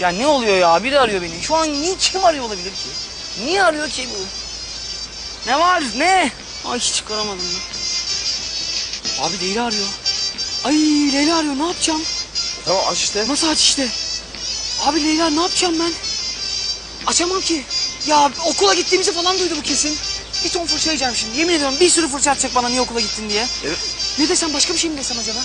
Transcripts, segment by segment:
Ya ne oluyor ya? Biri arıyor beni. Şu an niye kim arıyor olabilir ki? Niye arıyor ki bu? Ne var? Ne? Ay hiç çıkaramadım ben. Abi Leyla arıyor. Ay Leyla arıyor. Ne yapacağım? Tamam aç işte. Nasıl aç işte? Abi Leyla ne yapacağım ben? Açamam ki. Ya okula gittiğimizi falan duydu bu kesin. Bir ton fırça yiyeceğim şimdi. Yemin ediyorum bir sürü fırça atacak bana niye okula gittin diye. Evet. Ne desem başka bir şey mi desem acaba?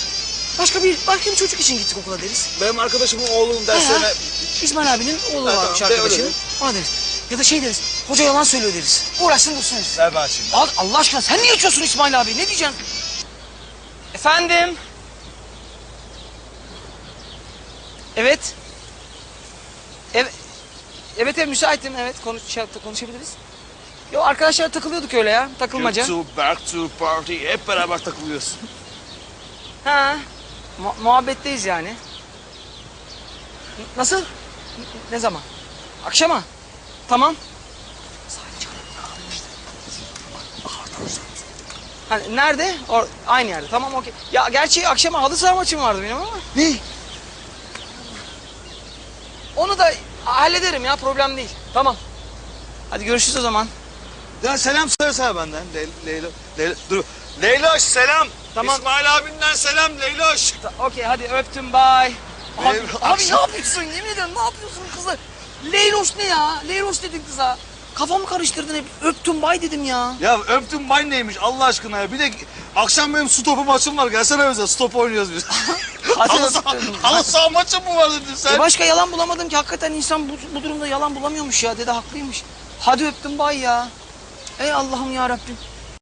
Başka bir, başka bir çocuk için gittik okula deriz. Benim arkadaşımın oğlunun derslerine... Ha, İsmail abinin oğlu Ha, varmış tamam, de arkadaşının. öyle Ona deriz. Ya da şey deriz. Hoca yalan söylüyor deriz. Uğraşsın dursun herif. Ver ben açayım. Al, Allah aşkına sen niye içiyorsun İsmail abi? Ne diyeceksin? Efendim? Evet. Evet. Evet evet müsaitim evet konuş, şey, konuşabiliriz. Yo arkadaşlar takılıyorduk öyle ya takılmaca. Get to back to party. Hep beraber takılıyoruz. Ha. Mu- muhabbetteyiz yani. Nasıl? Ne zaman? Akşama. Tamam. Ha, nerede? Or aynı yerde. Tamam okey. Ya gerçi akşama halı saha maçım vardı benim ama. Ne? Onu da hallederim ya problem değil. Tamam. Hadi görüşürüz o zaman. Ya selam söylesene benden. Le Leyla. Leyla. Dur. Leyla selam. Tamam. İsmail abinden selam Leyla. Ta- Okey hadi öptüm bye. Abi, abi ne yapıyorsun yemin ediyorum ne yapıyorsun kızla? Leyloş ne ya? Leyloş dedin kıza. Kafamı karıştırdın hep. Öptüm bay dedim ya. Ya öptüm bay neymiş Allah aşkına ya. Bir de akşam benim stop maçım var. Gelsene bize stop oynuyoruz biz. Halı, saha, halı saha maçı mı var dedin sen? E başka yalan bulamadım ki. Hakikaten insan bu, bu durumda yalan bulamıyormuş ya. Dede haklıymış. Hadi öptüm bay ya. Ey Allah'ım ya Rabbim.